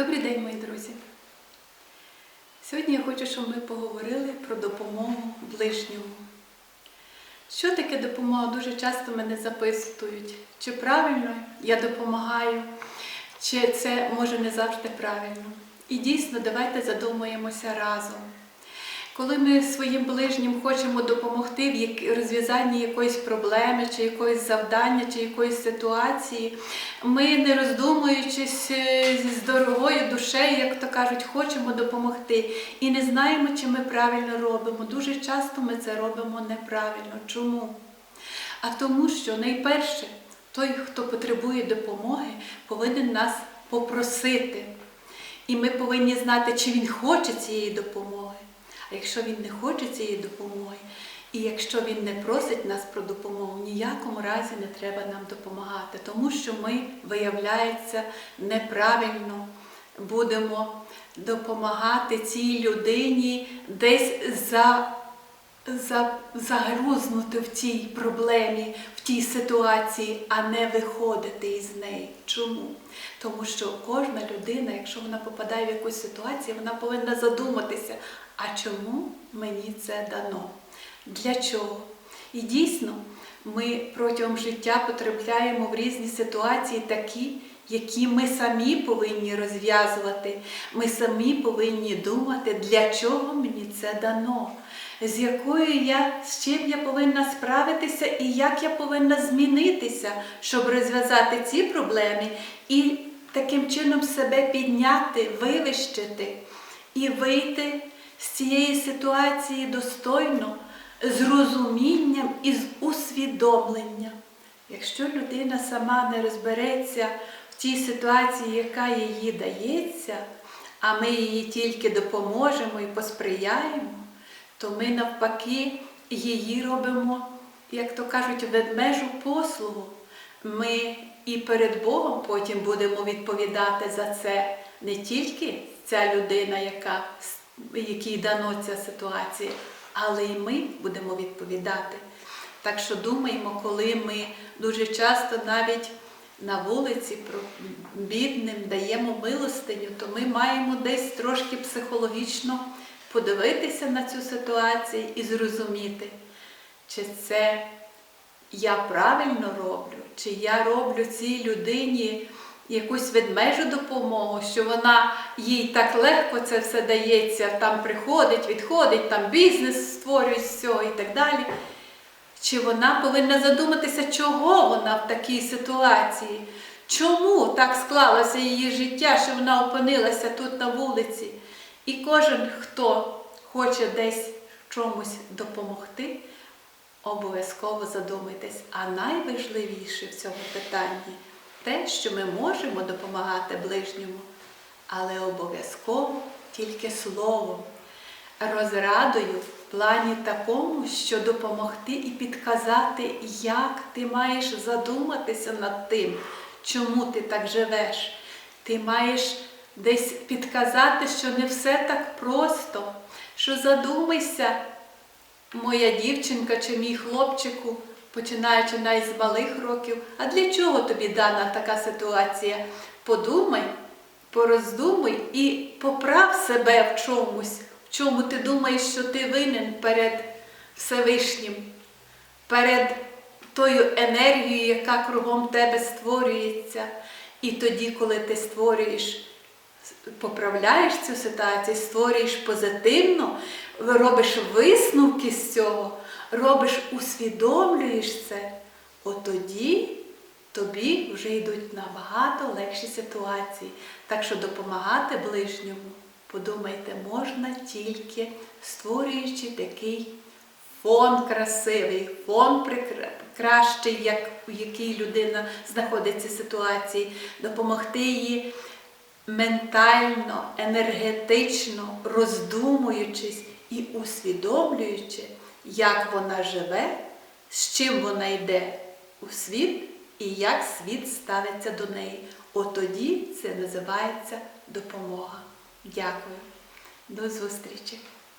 Добрий день, мої друзі! Сьогодні я хочу, щоб ми поговорили про допомогу ближньому. Що таке допомога? Дуже часто мене запитують, чи правильно я допомагаю, чи це може не завжди правильно. І дійсно, давайте задумаємося разом. Коли ми своїм ближнім хочемо допомогти в розв'язанні якоїсь проблеми, чи якоїсь завдання, чи якоїсь ситуації, ми, не роздумуючись е, з дорогою душею, як то кажуть, хочемо допомогти і не знаємо, чи ми правильно робимо. Дуже часто ми це робимо неправильно. Чому? А тому, що найперше, той, хто потребує допомоги, повинен нас попросити. І ми повинні знати, чи він хоче цієї допомоги. Якщо він не хоче цієї допомоги, і якщо він не просить нас про допомогу, в ніякому разі не треба нам допомагати, тому що ми, виявляється, неправильно будемо допомагати цій людині десь за, загрузнути в тій проблемі, в тій ситуації, а не виходити із неї. Чому? Тому що кожна людина, якщо вона попадає в якусь ситуацію, вона повинна задуматися, а чому мені це дано? Для чого? І дійсно, ми протягом життя потрапляємо в різні ситуації такі, які ми самі повинні розв'язувати. Ми самі повинні думати, для чого мені це дано, з якою я, з чим я повинна справитися і як я повинна змінитися, щоб розв'язати ці проблеми і таким чином себе підняти, вивищити і вийти з цієї ситуації достойно, з розумінням і з усвідомленням. Якщо людина сама не розбереться в тій ситуації, яка їй дається, а ми їй тільки допоможемо і посприяємо, то ми навпаки її робимо, як то кажуть, ведмежу послугу. Ми і перед Богом потім будемо відповідати за це не тільки ця людина, яка, якій дано ця ситуація, але й ми будемо відповідати. Так що думаємо, коли ми дуже часто навіть на вулиці бідним даємо милостиню, то ми маємо десь трошки психологічно подивитися на цю ситуацію і зрозуміти, чи це я правильно роблю, чи я роблю цій людині якусь ведмежу допомогу, що вона їй так легко це все дається, там приходить, відходить, там бізнес створює цього і так далі. Чи вона повинна задуматися, чого вона в такій ситуації? Чому так склалося її життя, що вона опинилася тут на вулиці? І кожен, хто хоче десь чомусь допомогти, обов'язково задумайтесь. А найважливіше в цьому питанні те, що ми можемо допомагати ближньому, але обов'язково тільки словом, розрадою в плані такому, що допомогти і підказати, як ти маєш задуматися над тим, чому ти так живеш. Ти маєш десь підказати, що не все так просто, що задумайся, моя дівчинка чи мій хлопчику, починаючи навіть з малих років, а для чого тобі дана така ситуація? Подумай, пороздумуй і поправ себе в чомусь, в чому ти думаєш, що ти винен перед Всевишнім, перед тою енергією, яка кругом тебе створюється. І тоді, коли ти створюєш, поправляєш цю ситуацію, створюєш позитивно, робиш висновки з цього, робиш, усвідомлюєш це, от тоді тобі вже йдуть набагато легші ситуації. Так що допомагати ближньому, подумайте, можна тільки створюючи такий фон красивий, фон кращий, як, у якій людина знаходиться в ситуації, допомогти їй ментально, енергетично, роздумуючись і усвідомлюючи, як вона живе, з чим вона йде у світ і як світ ставиться до неї. От тоді це називається допомога. Дякую. До зустрічі!